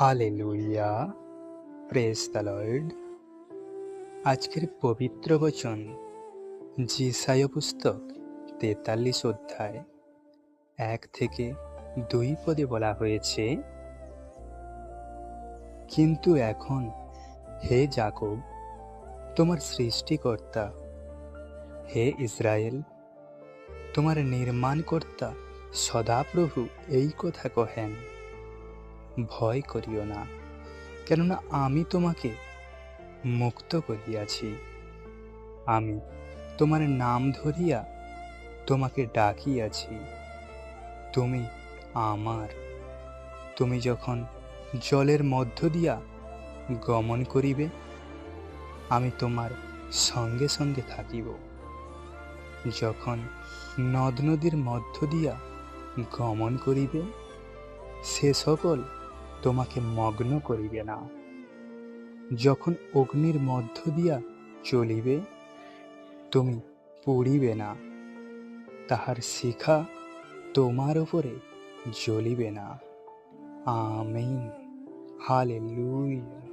Hallelujah press Lord আজকের পবিত্র বচন জিসায় পুস্তক, তেতাল্লিশ অধ্যায়। এক থেকে দুই পদে বলা হয়েছে, কিন্তু এখন, হে জাকব, তোমার সৃষ্টিকর্তা, হে ইসরায়েল, তোমার নির্মাণকর্তা সদাপ্রভু এই কথা কহেন। ভয় করিও না, কেননা আমি তোমাকে মুক্ত করিয়াছি। আমি তোমার নাম ধরিয়া তোমাকে ডাকিয়াছি। তুমি আমার। তুমি যখন জলের মধ্য দিয়া গমন করিবে, আমি তোমার সঙ্গে সঙ্গে থাকিব। যখন নদ নদীর মধ্য দিয়া গমন করিবে, সে সকল তোমাকে মগ্ন করিবে না। যখন অগ্নির মধ্য দিয়া চলিবে, তুমি পুড়িবে না। তাহার শিখা তোমার উপরে জ্বলিবে না। আমিন। হালেলুয়া।